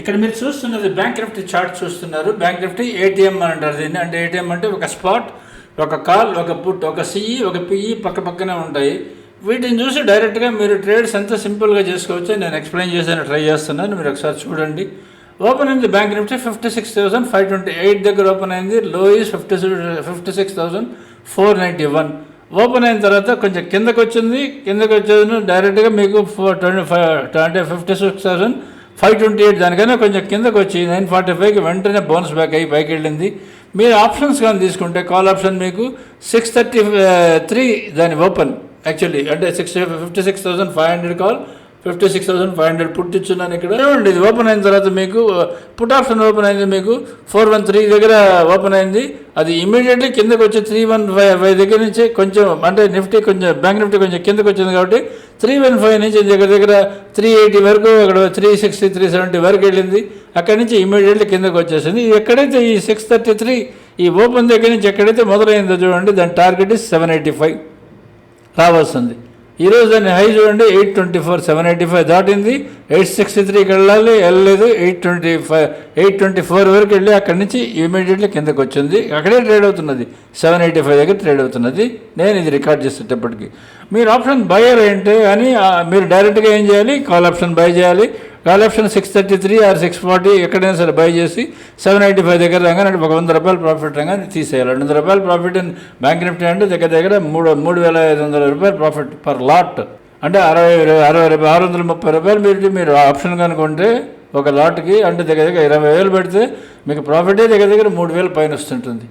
ఇక్కడ మీరు చూస్తున్నది బ్యాంక్ నిఫ్టీ చార్ట్ చూస్తున్నారు. బ్యాంక్ నిఫ్టీ ఏటీఎం అని అంటారు దీన్ని. అంటే ఏటీఎం అంటే ఒక స్పాట్ ఒక కాల్ ఒక పుట్ ఒక సిఈ ఒక పిఈ పక్క పక్కనే ఉంటాయి. వీటిని చూసి డైరెక్ట్గా మీరు ట్రేడ్స్ ఎంత సింపుల్గా చేసుకోవచ్చు నేను ఎక్స్ప్లెయిన్ చేసాను ట్రై చేస్తున్నాను. మీరు ఒకసారి చూడండి. ఓపెన్ అయింది bank Nifty fifty six thousand five twenty eight దగ్గర ఓపెన్ అయింది. Low is fifty fifty six thousand four ninety one open అయిన తర్వాత కొంచెం కిందకు వచ్చింది కిందకు వచ్చేది డైరెక్ట్గా మీకు ఫోర్ ట్వంటీ ఫైవ్ అంటే fifty six thousand five twenty eight దానికైనా కొంచెం కిందకు వచ్చి నైన్ ఫార్టీ ఫైవ్కి వెంటనే బౌన్స్ బ్యాక్ అయ్యి పైకి వెళ్ళింది. మీరు ఆప్షన్స్ కానీ తీసుకుంటే కాల్ ఆప్షన్ మీకు సిక్స్ థర్టీ త్రీ దాని ఓపెన్. యాక్చువల్లీ అంటే six fifty six thousand five hundred call fifty six thousand five hundred put ఇచ్చున్నాను ఇక్కడ. చూడండి ఇది ఓపెన్ అయిన తర్వాత మీకు పుట్ ఆప్షన్ ఓపెన్ అయింది మీకు ఫోర్ వన్ త్రీ దగ్గర ఓపెన్ అయింది. అది ఇమీడియట్లీ కిందకు వచ్చి త్రీ వన్ ఫైవ్ ఫైవ్ దగ్గర నుంచి కొంచెం అంటే నిఫ్టీ కొంచెం బ్యాంక్ నిఫ్టీ కొంచెం కిందకు వచ్చింది కాబట్టి త్రీ వన్ ఫైవ్ నుంచి దగ్గర దగ్గర త్రీ ఎయిటీ వరకు అక్కడ త్రీ సిక్స్టీ త్రీ సెవెంటీ వరకు వెళ్ళింది. అక్కడి నుంచి ఇమీడియట్లీ కిందకు వచ్చేసింది ఎక్కడైతే ఈ సిక్స్ థర్టీ త్రీ ఈ ఓపెన్ దగ్గర నుంచి ఎక్కడైతే మొదలైందో చూడండి దాని టార్గెట్ సెవెన్ ఎయిటీ ఫైవ్ రావాల్సింది. ఈరోజు దాన్ని హై చూడండి eight twenty four seven eighty five దాటింది. ఎయిట్ సిక్స్టీ త్రీకి వెళ్ళాలి వెళ్ళలేదు. Eight twenty five eight twenty four వరకు వెళ్ళి అక్కడి నుంచి ఇమీడియట్లీ కిందకు వచ్చింది. అక్కడే ట్రేడ్ అవుతున్నది. సెవెన్ ఎయిటీ ఫైవ్ దగ్గర ట్రేడ్ అవుతున్నది. నేను ఇది రికార్డ్ చేసేటప్పటికి. మీరు ఆప్షన్ బయర్ ఏంటి అని మీరు డైరెక్ట్గా ఏం చేయాలి? కాల్ ఆప్షన్ బై చేయాలి. Call option six thirty three or six forty ఎక్కడైనా సరే బై చేసి సెవెన్ ఎయిటీ ఫైవ్ దగ్గర రాగానే ఒక వంద రూపాయలు ప్రాఫిట్ రాగానే తీసేయాలి. రెండు వందల రూపాయలు ప్రాఫిట్ ఇన్ బ్యాంక్ నిఫ్టీ అంటే దగ్గర దగ్గర మూడు మూడు వేల ఐదు వందల రూపాయలు ప్రాఫిట్ పర్ లాట్. అంటే అరవై అరవై రూపాయలు ఆరు వందల ముప్పై రూపాయలు మీరు మీరు ఆప్షన్ కనుక్కుంటే ఒక లాట్కి అంటే దగ్గర దగ్గర ఇరవై వేలు పెడితే మీకు ప్రాఫిటే దగ్గర దగ్గర మూడు వేలు పైన వస్తుంటుంది.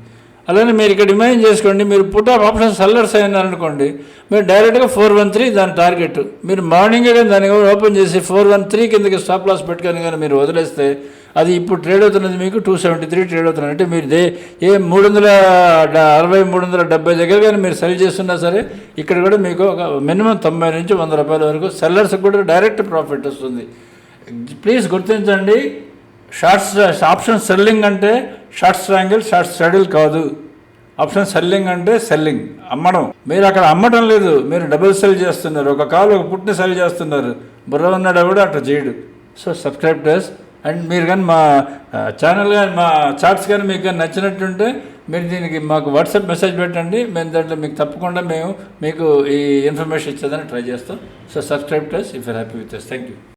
అలానే మీరు ఇక్కడ ఇమాజిన్ చేసుకోండి మీరు పుట్ ఆఫ్ ఆప్షన్ సెల్లర్స్ అయినారనుకోండి మీరు డైరెక్ట్గా ఫోర్ వన్ త్రీ దాని టార్గెట్ మీరు మార్నింగే కానీ దాన్ని కూడా ఓపెన్ చేసి ఫోర్ వన్ త్రీ కిందకి స్టాప్ లాస్ పెట్టుకొని కానీ మీరు వదిలేస్తే అది ఇప్పుడు ట్రేడ్ అవుతున్నది మీకు టూ సెవెంటీ త్రీ ట్రేడ్ అవుతున్నది. అంటే మీరు దే ఏ మూడు వందల అరవై మూడు వందల డెబ్బై దగ్గర కానీ మీరు సెల్ చేస్తున్నా సరే ఇక్కడ కూడా మీకు ఒక మినిమం తొంభై నుంచి వంద రూపాయల వరకు సెల్లర్స్కి కూడా డైరెక్ట్ ప్రాఫిట్ వస్తుంది. ప్లీజ్ గుర్తించండి షార్ట్స్ ఆప్షన్ సెల్లింగ్ అంటే షార్ట్ స్ట్రాంగిల్ షార్ట్ స్ట్రాడిల్ కాదు. ఆప్షన్ సెల్లింగ్ అంటే సెల్లింగ్ అమ్మడం. మీరు అక్కడ అమ్మడం లేదు. మీరు డబుల్ సెల్ చేస్తున్నారు. ఒక కాలు ఒక పుట్టిన సెల్ చేస్తున్నారు. బుర్ర ఉన్నాడు కూడా అట్లా చేయడు. సో సబ్స్క్రైబ్ డస్ అండ్ మీరు కానీ మా ఛానల్ కానీ మా చార్ట్స్ కానీ మీకు కానీ నచ్చినట్టుంటే మీరు దీనికి మాకు వాట్సాప్ మెసేజ్ పెట్టండి. మేము దాంట్లో మీకు తప్పకుండా మేము మీకు ఈ ఇన్ఫర్మేషన్ ఇచ్చేదని ట్రై చేస్తాం. So subscribe does if you happy with thank you